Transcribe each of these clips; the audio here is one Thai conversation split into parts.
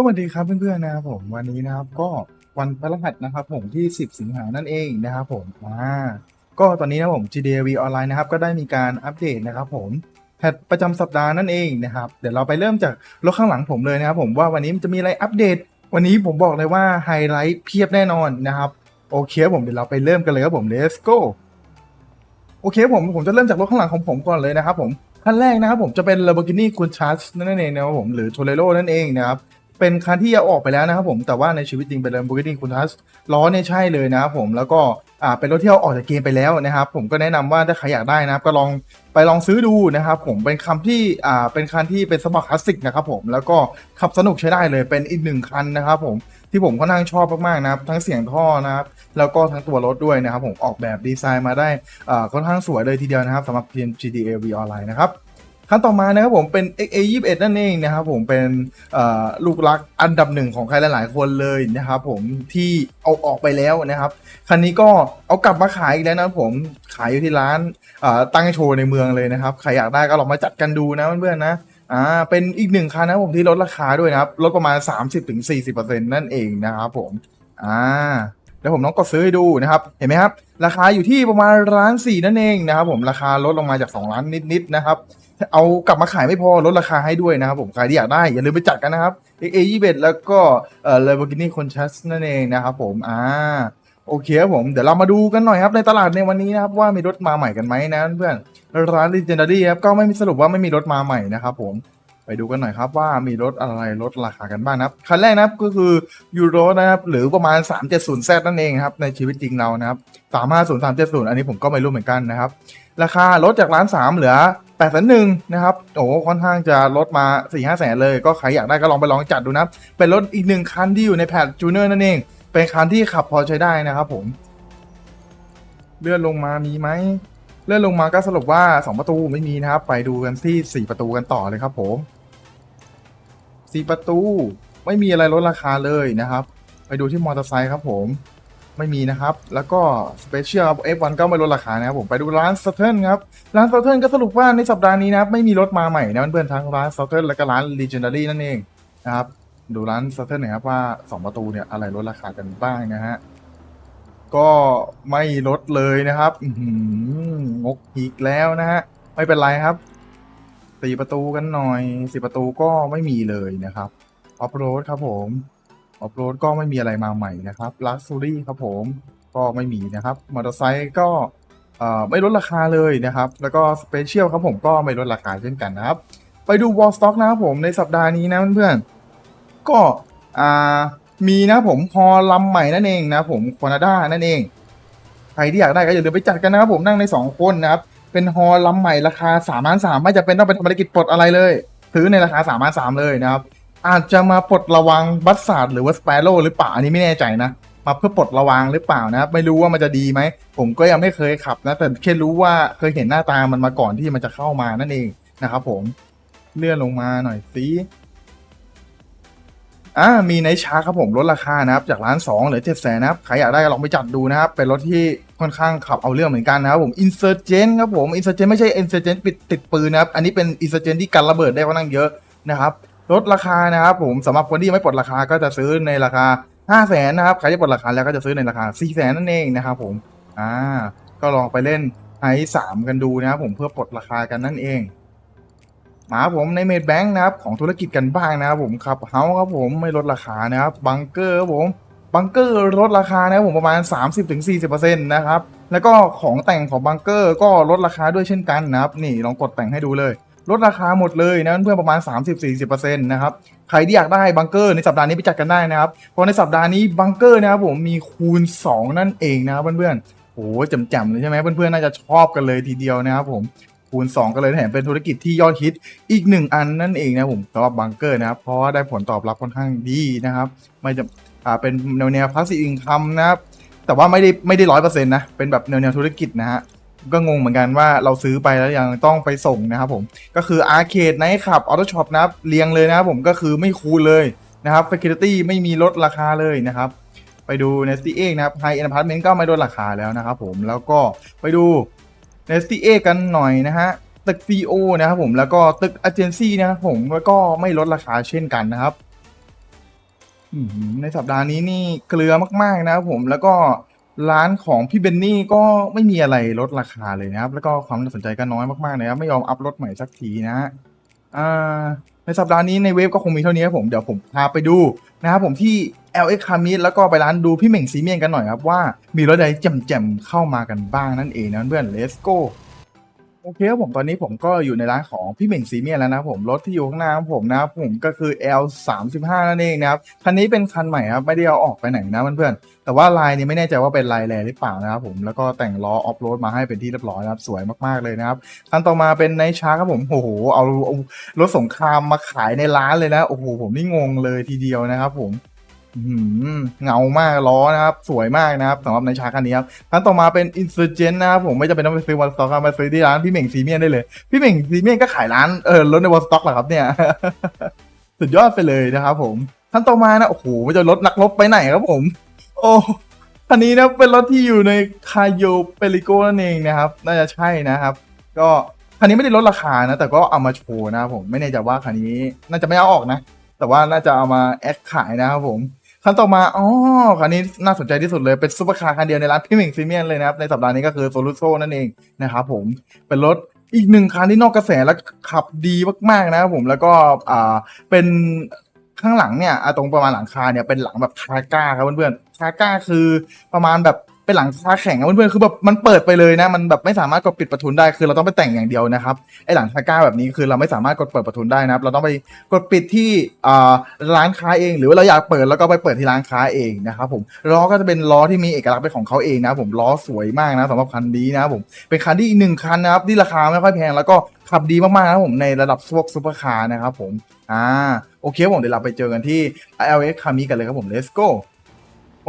สวัสดีครับเพื่อนๆนะครับผมวันนี้นะครับก็วันพฤหัสนะครับผมที่ 10 สิงหานั่นเองนะครับผมอ่าก็ตอนนี้นะผม GTA V Online นะครับก็ได้มีการอัปเดตนะครับผมแพทประจำสัปดาห์นั่นเองนะครับเดี๋ยวเราไปเริ่มจากรถข้างหลังผมเลยนะครับผมว่าวันนี้มันจะมีอะไรอัปเดต วันนี้ผมบอกเลยว่าไฮไลท์เพียบแน่นอนนะครับโอเคผมเดี๋ยวเราไปเริ่มกันเลยครับผม let's go โอเคผมผมจะเริ่มจากรถข้างหลังของผมก่อนเลยนะครับผมคันแรกนะครับผมจะเป็น Lamborghini Countach นั่นเองนะครับผมหรือ Torero นั่นเองนะครับ เป็นคันที่เอาออกไปแล้วนะครับผมแต่ว่าในชีวิตจริงเป็น Lamborghini Countach ล้อเนี่ยใช่เลยนะครับผมแล้วก็อ่าเป็นรถที่เอาออกจากเกมไปแล้วนะครับ ผมก็แนะนำว่าถ้าใครอยากได้นะครับ ก็ลองไปลองซื้อดูนะครับผมเป็นคำที่อ่าเป็นคันที่เป็นสปอร์ตคลาสสิกนะครับผมแล้วก็ขับสนุกใช้ได้เลยเป็นอีกหนึ่งคันนะครับผมที่ผมค่อนข้างชอบมากๆนะครับทั้งเสียงท่อนะครับแล้วก็ทั้งตัวรถด้วยนะครับผมออกแบบดีไซน์มาได้อ่าค่อนข้างสวยเลยทีเดียวนะครับสำหรับทีม GTA V Online นะครับ ขั้นต่อมานะครับผมเป็น XA21 นั่นเองนะครับผมเป็นลูกรักอันดับหนึ่งของใครหลายๆคนเลยนะครับผมที่เอาออกไปแล้วนะครับคันนี้ก็เอากลับมาขายอีกแล้วนะผมขายอยู่ที่ร้านตั้งโชว์ในเมืองเลยนะครับใครอยากได้ก็ลองมาจัดกันดูนะเพื่อนๆนะอ่าเป็นอีกหนึ่งคันนะผมที่ลดราคาด้วยนะครับลดประมาณ 30-40%นั่นเองนะครับผมอ่าเดี๋ยวผมน้องกดซื้อให้ดูนะครับ เห็นไหมครับ ราคาอยู่ที่ประมาณร้านสี่นั่นเองนะครับผมราคาลดลงมาจาก 2 ล้านนิดๆนะครับ เอากลับมาขายไม่พอลดราคาให้ด้วยนะครับผมใครที่อยากได้ อย่าลืมไปจัดกันนะครับ XA 21แล้วก็เอ่อ Lamborghini Countach นั่นเองนะครับผมอ่าโอเคครับผมเดี๋ยวเรามาดูกันหน่อยครับในตลาดในวันนี้นะครับว่ามีรถมาใหม่กันไหมนะเพื่อนร้าน Legendary ครับก็ไม่มีสรุปว่าไม่มีรถมาใหม่นะครับผมไปดูกันหน่อยครับว่ามีรถอะไรลดราคากันบ้างนะครับคันแรกนะครับก็คือยูโรนะครับหรือประมาณ 370Z นั่นเองครับในชีวิตจริงเรานะครับ350 370 อันนี้ผมก็ไม่รู้เหมือนกันนะครับ ราคาลดจากล้านสามเหลือ 8ปดแสนหนึ่งนะครับโอ้ค่อนข้างจะลดมา4ี่ห้าแสนเลย ก็ใครอยากได้ก็ลองไปลองจัดดูนะ เป็นรถอีกหนึ่งคันที่อยู่ในแพดจูเนอร์นั่นเอง เป็นคันที่ขับพอใช้ได้นะครับผม เลื่อนลงมามีไหม เลื่อนลงมาก็สรุปว่า 2 ประตูไม่มีนะครับ ไปดูกันที่ 4 ประตูกันต่อเลยครับผม 4 ประตูไม่มีอะไรลดราคาเลยนะครับ ไปดูที่มอเตอร์ไซค์ครับผม ไม่มีนะครับ แล้วก็ Special F1 ก็ไม่ลดราคานะครับผมไปดูร้าน s เ t ิ r n ครับ ร้าน s เ t ิ r n ก็สรุปว่าในสัปดาห์นี้นะครับไม่มีรถมาใหม่นะเพื่อนๆทั้งร้าน s เ t ิ r n แล้วก็ร้าน Legendary นั่นเองนะครับดูร้าน s เ t ิ r n หน่อยครับว่า 2 ประตูเนี่ยอะไรลดราคากันบ้างนะฮะก็ไม่ลดเลยนะครับงกอีกแล้วนะฮะไม่เป็นไรครับสี่ประตูกันหน่อยสี่ประตูก็ไม่มีเลยนะครับออฟโรดครับผม ออฟโรดก็ไม่มีอะไรมาใหม่นะครับลักซูรี่ครับผมก็ไม่มีนะครับมอเตอร์ไซค์ก็ไม่ลดราคาเลยนะครับ แล้วก็สเปเชียลครับผมก็ไม่ลดราคาเช่นกันนะครับ ไปดูวอลสต็อกนะครับผมในสัปดาห์นี้นะเพื่อนๆก็มีนะผมฮอลลำใหม่นั่นเองนะผมคนาด้านั่นเอง ใครที่อยากได้ก็อย่าลืมไปจัดกันนะครับผมนั่งใน 2 คนนะครับ เป็นฮอลลำใหม่ราคา3ามล้านสามไม่จะเป็นต้องไปทำภารกิจปลดอะไรเลย ซื้อในราคา3ามล้านสามเลยนะครับ อาจจะมาปลดระวังบัสซาร์ดหรือว่าสเปโร่หรือเปล่าอันนี้ไม่แน่ใจนะ มาเพื่อปลดระวังหรือเปล่านะไม่รู้ว่ามันจะดีไหม ผมก็ยังไม่เคยขับนะ แต่แค่รู้ว่าเคยเห็นหน้าตามันมาก่อนที่มันจะเข้ามานั่นเองนะครับผมเลื่อนลงมาหน่อยสิอ่ามีในชาครับผมลดราคานะครับ จากล้านสองเหลือเจ็ดแสนนะครับ ใครอยากได้ลองไปจัดดูนะครับ เป็นรถที่ค่อนข้างขับเอาเรื่องเหมือนกันนะครับผม Insurgent ครับผม Insurgent ไม่ใช่ Insurgent ปิดติดปืนนะครับ อันนี้เป็น Insurgent ที่กันระเบิดได้ค่อนข้างเยอะนะครับ ลดราคานะครับผมสำหรับคนที่ยังไม่ปลดราคาก็จะซื้อในราคา5 0 0แสนนะครับใครที่ปลดราคาแล้วก็จะซื้อในราคา4 0 0แสนนั่นเองนะครับผมอ่าก็ลองไปเล่นไอสามกันดูนะครับผมเพื่อปลดราคากันนั่นเองมาผมในเมดแบงค์นะครับของธุรกิจกันบ้างนะครับผมขับเฮาครับผมไม่ลดราคานะครับบังเกอร์ครับผมบังเกอร์ลดราคานะครับผมประมาณ 30-40%นะครับแล้วก็ของแต่งของบังเกอร์ก็ลดราคาด้วยเช่นกันนะครับนี่ลองกดแต่งให้ดูเลย ลดราคาหมดเลยนะเพื่อนประมาณ 30-40%นะครับใครที่อยากได้บังเกอร์ในสัปดาห์นี้ไปจัดกันได้นะครับเพราะในสัปดาห์นี้บังเกอร์นะครับผมมีคูณ 2 นั่นเองนะครับเพื่อนๆโอ้โหจำเลยใช่ไหมเพื่อนๆน่าจะชอบกันเลยทีเดียวนะครับผมคูณ 2 กันเลยแถมเป็นธุรกิจที่ยอดฮิตอีกหนึ่งอันนั่นเองนะผมสำหรับบังเกอร์นะครับเพราะว่าได้ผลตอบรับค่อนข้างดีนะครับไม่จะอ่าเป็นแนวแนวพาสซีฟอินคัมนะครับแต่ว่าไม่ได้ไม่ได้ร้อยเปอร์เซ็นต์นะเป็นแบบแนวแนวธุรกิจนะฮะ ก็งงเหมือนกันว่าเราซื้อไปแล้วยังต้องไปส่งนะครับผมก็คืออาร์เคดไนท์ขับออโต้ช็อปนะครับเรียงเลยนะครับผมก็คือไม่คูณเลยนะครับ f ฟ c u l i t y ไม่มีลดราคาเลยนะครับไปดู n e s t เองนะครับ High End Apartment ก็ไม่ลดราคาแล้วนะครับผมแล้วก็ไปดู n e s t เอกกันหน่อยนะฮะตึก CEO นะครับผมแล้วก็ตึก Agency นะครับผมแล้วก็ไม่ลดราคาเช่นกันนะครับในสัปดาห์นี้นี่เกลือมากๆนะครับผมแล้วก็ ร้านของพี่เบนนี่ก็ไม่มีอะไรลดราคาเลยนะครับ แล้วก็ความน่าสนใจก็น้อยมากๆนะครับ ไม่ยอมอัพรถใหม่สักทีนะฮะอ่าในสัปดาห์นี้ในเว็บก็คงมีเท่านี้ครับผม เดี๋ยวผมพาไปดูนะครับผมที่ LX c a m i แล้วก็ไปร้านดูพี่เหม่งซีเมียนกันหน่อยครับว่ามีรถใดแจ่มๆเข้ามากันบ้างนั่นเองนะเพื่อน let's go โอเคครับผมตอนนี้ผมก็อยู่ในร้านของพี่เหม่งซีเมียแล้วนะผมรถที่อยู่ข้างหน้าของผมนะครับผมก็คือ L 3 5 นั่นเองนะครับคันนี้เป็นคันใหม่ครับไม่ได้เอาออกไปไหนนะเพื่อนๆแต่ว่าลายนี้ไม่แน่ใจว่าเป็นลายแรหรือเปล่านะครับผมแล้วก็แต่งล้อออฟโรดมาให้เป็นที่เรียบร้อยนะครับสวยมากๆเลยนะครับคันต่อมาเป็นไนชาครับผมโอ้โหเอารถสงครามมาขายในร้านเลยนะโอ้โหผมนี่งงเลยทีเดียวนะครับผม เงามากล้อนะครับ สวยมากนะครับสำหรับในชาคันนี้ครับคันต่อมาเป็น Insurgent นะครับผมไม่จำเป็นต้องไปซื้อวันสต็อกมาซื้อที่ร้านพี่เหม่งซีเมียนได้เลย พี่เหม่งซีเมียนก็ขายร้านเออรถในวันสต็อกเหรอครับเนี่ย สุดยอดไปเลยนะครับผมคันต่อมานะโอ้โหมันจะรถนักรบไปไหนครับผม โอ้คันนี้นะเป็นรถที่อยู่ในคาโยเปริโกนั่นเองนะครับ น่าจะใช่นะครับ ก็คันนี้ไม่ได้ลดราคานะ แต่ก็เอามาโชว์นะครับผมไม่แน่ใจว่าคันนี้น่าจะไม่เอาออกนะ แต่ว่าน่าจะเอามาแอดขายนะครับผมคันต่อมาอ๋อคันนี้น่าสนใจที่สุดเลย เป็นซุปเปอร์คาร์คันเดียวในร้านพี่เหม่งซีเมียนเลยนะครับ ในสัปดาห์นี้ก็คือโซลูโซนั่นเองนะครับผม เป็นรถอีกหนึ่งคันที่นอกกระแสและขับดีมากๆนะครับผม แล้วก็อ่าเป็นข้างหลังเนี่ยตรงประมาณหลังคาเนี่ยเป็นหลังแบบทาก้าครับเพื่อนๆทาก้าคือประมาณแบบ เป็นหลังคาแข็งครับเพื่อนๆคือแบบมันเปิดไปเลยนะ มันแบบไม่สามารถกดปิดประทุนได้คือเราต้องไปแต่งอย่างเดียวนะครับไอหลังทาก้าแบบนี้คือเราไม่สามารถกดเปิดประทุนได้นะครับ เราต้องไปกดปิดที่ร้านค้าเอง หรือว่าเราอยากเปิดแล้วก็ไปเปิดที่ร้านค้าเองนะครับผมล้อก็จะเป็นล้อที่มีเอกลักษณ์เป็นของเขาเองนะผมล้อสวยมากนะสำหรับคันนี้นะผมเป็นคันที่อีกหนึ่งคันนะครับที่ราคาไม่ค่อยแพงแล้วก็ขับดีมากๆนะผมในระดับพวกซูเปอร์คาร์นะครับผมอ่าโอเคผมเดี๋ยวเราไปเจอกันที่ LX คามิกันเลยครับผม let's go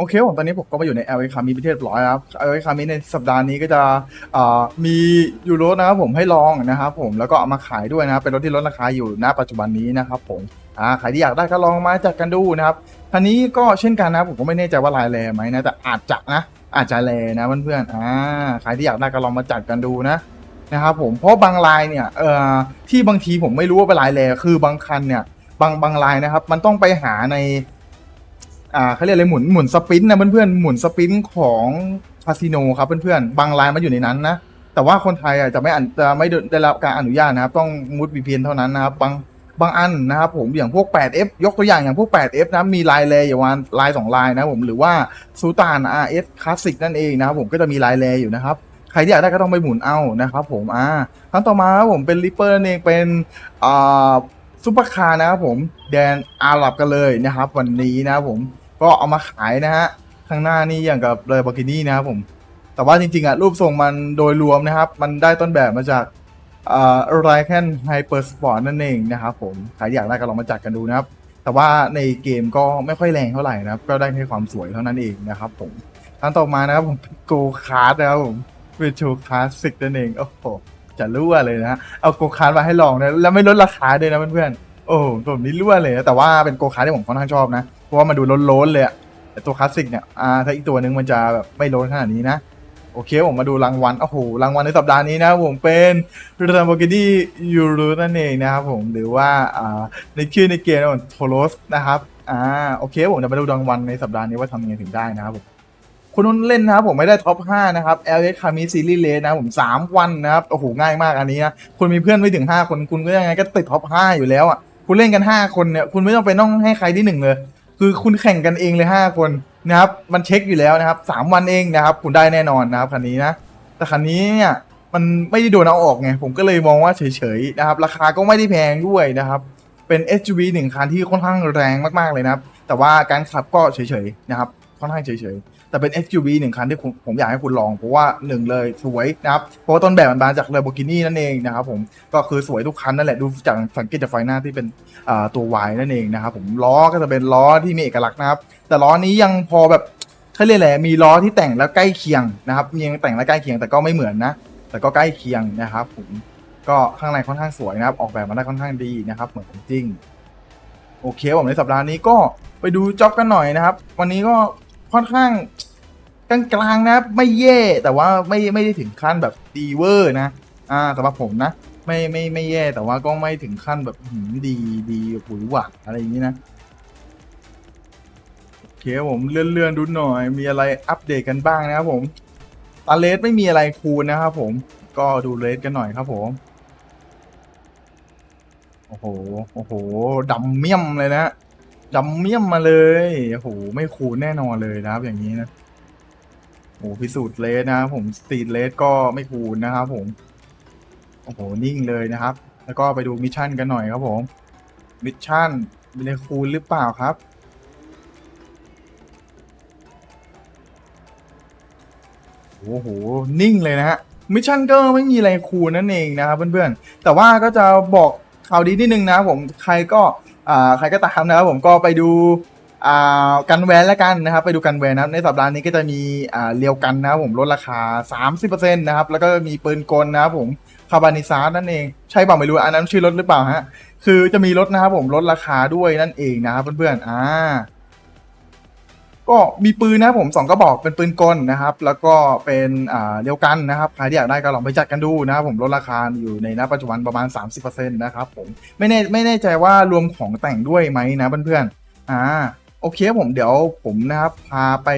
โอเคผมตอนนี้ผมก็มาอยู่ใน LA คามิประเทศเรียบร้อยแล้วครับ LA คามิในสัปดาห์นี้ก็จะมียูโรนะครับผมให้ลองนะครับผมแล้วก็เอามาขายด้วยนะครับเป็นรถที่ลดราคาอยู่ณปัจจุบันนี้นะครับผมอ่าใครที่อยากได้ก็ลองมาจัดกันดูนะครับคันนี้ก็เช่นกันนะครับผมก็ไม่แน่ใจว่าลายแรไหมนะแต่อาจจะนะอาจจะแลนะเพื่อนๆอ่าใครที่อยากได้ก็ลองมาจัดกันดูนะนะครับผมเพราะบางลายเนี่ยเอ่อที่บางทีผมไม่รู้ว่าเป็นลายแรคือบางคันเนี่ยบางบางลายนะครับ มันต้องไปหาใน อ่าเขาเรียกอะไรหมุนหมุนสปินนะเพื่อนๆหมุนสปินของคาสิโนครับเพื่อนๆบางรายมันอยู่ในนั้นนะแต่ว่าคนไทยอะจะไม่อันจะไม่ได้รับการอนุญาตนะครับ ต้องมุด VPN เท่านั้นนะครับบางบางอันนะครับผมอย่างพวก 8F ยกตัวอย่างอย่างพวก 8F นะมีลายแลอยู่วันลายสองลายนะผมหรือว่าซูตาน RS Classic นั่นเองนะครับผมก็จะมีลายแลอยู่นะครับใครที่อยากได้ก็ต้องไปหมุนเอานะครับผมอ่าครั้งต่อมาครับผมเป็นริปเปอร์นั่นเองเป็นอ่าซุปเปอร์คาร์นะครับผมแดนอาหรับกันเลยนะครับ วันนี้นะครับผม ก็เอามาขายนะฮะข้างหน้านี่อย่างกับเลยบอกินี่นะครับผม แต่ว่าจริงๆอะรูปทรงมันโดยรวมนะครับ มันได้ต้นแบบมาจากอ่าไรแคนไฮเปอร์สปอร์ตนั่นเองนะครับผมใครอยากได้ก็ลองมาจัดกันดูนะครับ แต่ว่าในเกมก็ไม่ค่อยแรงเท่าไหร่นะครับ ก็ได้แค่ความสวยเท่านั้นเองนะครับผมอันต่อมานะครับผมโกคาร์ดนะครับผมเป็นโชคลาสสิกนั่นเองโอ้โหจะรั่วเลยนะเอาโกคาร์ดมาให้ลองนะแล้วไม่ลดราคาด้วยนะเพื่อนๆโอ้ผมนี่รั่วเลยนะแต่ว่าเป็นโกคาร์ดที่ผมค่อนข้างชอบนะ เพราะว่ามันดูโล้นๆเลยอะแต่ตัวคลาสสิกเนี่ยอ่าถ้าอีกตัวหนึ่งมันจะแบบไม่โล้นขนาดนี้นะ โอเคผมมาดูรางวัลโอ้โหรางวัลในสัปดาห์นี้นะผมเป็น Lamborghini Euro นั่นเองนะครับผมหรือว่าอ่าในชื่อในเกมนะผมโทโรสนะครับอ่าโอเคผมจะมาดูรางวัลในสัปดาห์นี้ว่าทำยังไงถึงได้นะครับผมคุณนุ่นเล่นนะครับผมไม่ได้ท็อป 5 นะครับ LX คามิซีรีส์เลนะผม 3 วันนะครับ โอ้โห ง่ายมากอันนี้นะคุณมีเพื่อนไม่ถึง 5 คนคุณก็ยังไงก็ติดท็อป 5 อยู่แล้วอะ คุณเล่นกัน 5 คนเนี่ย คุณไม่ต้องไปต้องให้ใครที่หนึ่งเลย คือคุณแข่งกันเองเลยห้าคนนะครับมันเช็คอยู่แล้วนะครับสามวันเองนะครับคุณได้แน่นอนนะครับคันนี้นะแต่คันนี้เนี่ยมันไม่ได้โดนเอาออกไงผมก็เลยมองว่าเฉยๆนะครับราคาก็ไม่ได้แพงด้วยนะครับเป็น SUV หนึ่งคันที่ค่อนข้างแรงมากๆเลยนะครับแต่ว่าการขับก็เฉยๆนะครับ ค่อนข้างเฉยๆ แต่เป็น SUV หนึ่งคันที่ผมผมอยากให้คุณลอง เพราะว่าหนึ่งเลยสวยนะครับ เพราะว่าต้นแบบมันมาจาก Lamborghini นั่นเองนะครับผม ก็คือสวยทุกคันนั่นแหละ ดูจากสังเกตจากไฟหน้าที่เป็นตัว Y นั่นเองนะครับผมล้อก็จะเป็นล้อที่มีเอกลักษณ์นะครับ แต่ล้อนี้ยังพอแบบเขาเรียกอะไรมีล้อที่แต่งแล้วใกล้เคียงนะครับมียังแต่งแล้วใกล้เคียงแต่ก็ไม่เหมือนนะ แต่ก็ใกล้เคียงนะครับผมก็ข้างในค่อนข้างสวยนะครับ ออกแบบมาได้ค่อนข้างดีนะครับ เหมือนจริงโอเคผมในสัปดาห์นี้ก็ไปดูจ็อบกันหน่อยนะครับ วันนี้ก็ ค่อนข้างกลางๆนะครับไม่แย่แต่ว่าไม่ไม่ได้ถึงขั้นแบบดีเวอร์นะ อ่าสำหรับผมนะ ไม่ไม่ไม่แย่แต่ว่าก็ไม่ถึงขั้นแบบหืมดีดีหวือหวาอะไรอย่างนี้นะโอเคผมเลื่อนๆดูหน่อย มีอะไรอัปเดตกันบ้างนะครับผมตาเลสไม่มีอะไรคูณนะครับผมก็ดูเลสกันหน่อยครับผมโอ้โห โอ้โหดำเมี่ยมเลยนะ ดำเมี่ยมมาเลยโอ้โหไม่คูณแน่นอนเลยนะครับ อย่างนี้นะโอ้โหพิสูจน์เลสนะครับผมสตรีทเลสก็ไม่คูณนะครับ ผมโอ้โหนิ่งเลยนะครับ แล้วก็ไปดูมิชชั่นกันหน่อยครับผมมิชชั่นมีอะไรคูณหรือเปล่าครับโอ้โห นิ่งเลยนะฮะ มิชชั่นก็ไม่มีอะไรคูณนั่นเองนะครับเพื่อนๆ แต่ว่าก็จะบอกข่าวดีนิดนึงนะผม ใครก็ ใครก็ตามนะครับผมก็ไปดูกันแวนแล้วกันนะครับ ไปดูกันแวนนะครับในสัปดาห์นี้ก็จะมีเรียวกันนะครับผมลดราคา 30%นะครับแล้วก็มีปืนกลนะครับผมคาบานิซานั่นเองใช่เปล่าไม่รู้อันนั้นชื่อรถหรือเปล่าฮะคือจะมีรถนะครับผมลดราคาด้วยนั่นเองนะครับเพื่อนๆอ่า ก็มีปืนนะครับผมสองกระบอกเป็นปืนกลนะครับ แล้วก็เป็นอ่าเดียวกันนะครับใครที่อยากได้ก็ลองไปจัดกันดูนะครับผมลดราคาอยู่ในณปัจจุบันประมาณ 30%นะครับผมไม่แน่ไม่แน่ใจว่ารวมของแต่งด้วยไหมนะเพื่อนๆอ่าโอเคผมเดี๋ยวผมนะครับพาไป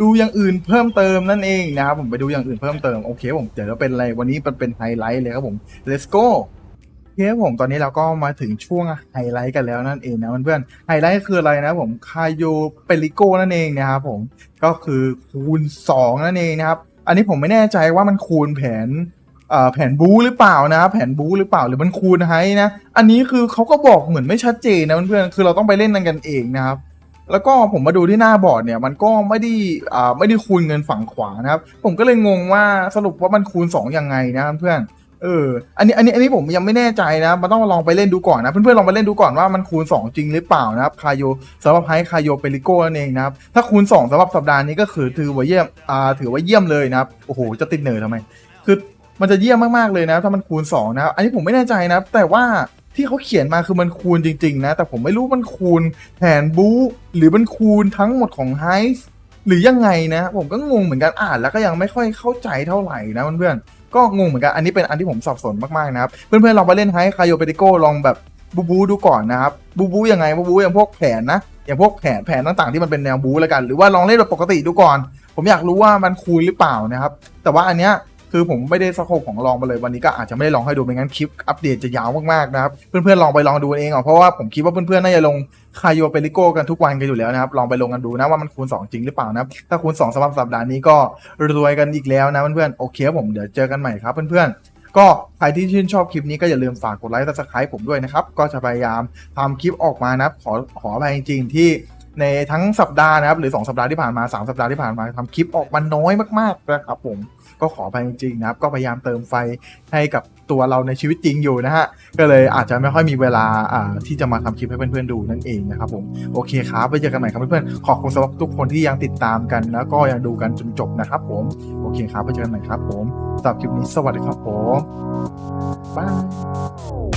ดูอย่างอื่นเพิ่มเติมนั่นเองนะครับผมไปดูอย่างอื่นเพิ่มเติมโอเคผมเดี๋ยวจะเป็นอะไรวันนี้มันเป็นไฮไลท์เลยครับผม let's go เคครับผมตอนนี้เราก็มาถึงช่วงไฮไลท์กันแล้วนั่นเองนะเพื่อนๆไฮไลท์คืออะไรนะผมคาโยเปริโกนั่นเองนะครับผมก็คือคูณ 2 นั่นเองนะครับ อันนี้ผมไม่แน่ใจว่ามันคูณแผนเอ่อแผนบูหรือเปล่านะครับแผนบูหรือเปล่าหรือมันคูณไฮนะอันนี้คือเขาก็บอกเหมือนไม่ชัดเจนนะเพื่อนๆคือเราต้องไปเล่นกันเองนะครับแล้วก็ผมมาดูที่หน้าบอร์ดเนี่ยมันก็ไม่ได้อ่าไม่ได้คูณเงินฝั่งขวานะครับ ผมก็เลยงงว่าสรุปว่ามันคูณ 2 ยังไงนะเพื่อน เออ อันนี้ อันนี้ อันนี้ผมยังไม่แน่ใจนะ มันต้องลองไปเล่นดูก่อนนะ เพื่อนๆ ลองไปเล่นดูก่อนว่ามันคูณ 2 จริงหรือเปล่านะครับ คาโยสำหรับไฮคาโยเปริโกนั่นเองนะครับ ถ้าคูณ 2สำหรับสัปดาห์นี้ก็คือถือว่าเยี่ยม อ่า ถือว่าเยี่ยมเลยนะครับ โอ้โห จะติดเหนือทำไม คือมันจะเยี่ยมมากๆเลยนะ ถ้ามันคูณ 2 นะ อันนี้ผมไม่แน่ใจนะ แต่ว่าที่เขาเขียนมาคือมันคูณจริง ๆ นะ แต่ผมไม่รู้มันคูณแผนบูหรือมันคูณทั้งหมดของไฮหรือยังไงนะ ผมก็งงเหมือนกันอ่านแล้วก็ยังไม่ค่อยเข้าใจเท่าไหร่นะเพื่อนๆ ก็งงเหมือนกัน อันนี้เป็นอันที่ผมสับสนมากๆนะครับ เพื่อนๆลองไปเล่นไฮคาโยเปติโกลองแบบบูบูดูก่อนนะครับ บูบูยังไงบูบูอย่างพวกแผนนะ อย่างพวกแผนแผนต่างๆที่มันเป็นแนวบูแล้วกัน หรือว่าลองเล่นแบบปกติดูก่อน ผมอยากรู้ว่ามันคูลหรือเปล่านะครับ แต่ว่าอันเนี้ย คือผมไม่ได้สโคปของลองไปเลยวันนี้ก็อาจจะไม่ได้ลองให้ดูไม่งั้นคลิปอัปเดตจะยาวมากๆนะครับเพื่อนๆลองไปลองดูเองอะเพราะว่าผมคิดว่าเพื่อนๆน่าจะลงคายโยเปริโกกันทุกวันกันอยู่แล้วนะครับลองไปลงกันดูนะว่ามันคูณ 2 จริงหรือเปล่านะครับถ้าคูณ 2สำหรับสัปดาห์นี้ก็รวยกันอีกแล้วนะเพื่อนๆโอเคผมเดี๋ยวเจอกันใหม่ครับเพื่อนๆก็ใครที่ชื่นชอบคลิปนี้ก็อย่าลืมฝากกดไลค์และสไครป์ผมด้วยนะครับ ก็จะพยายามทำคลิปออกมานับขอขออะไรจริงๆที่ ในทั้งสัปดาห์นะครับ หรือ 2 สัปดาห์ที่ผ่านมา 3 สัปดาห์ที่ผ่านมาทำคลิปออกมาน้อยมากๆนะครับผมก็ขอไปจริงๆนะครับ ก็พยายามเติมไฟให้กับตัวเราในชีวิตจริงอยู่นะฮะ ก็เลยอาจจะไม่ค่อยมีเวลาที่จะมาทำคลิปให้เพื่อนๆดูนั่นเองนะครับผมโอเคครับไว้เจอกันใหม่ครับเพื่อนๆขอบคุณสำหรับทุกคนที่ยังติดตามกัน แล้วก็ยังดูกันจนจบนะครับผมโอเคครับไว้เจอกันใหม่ครับผมสำหรับคลิปนี้สวัสดีครับผมบาย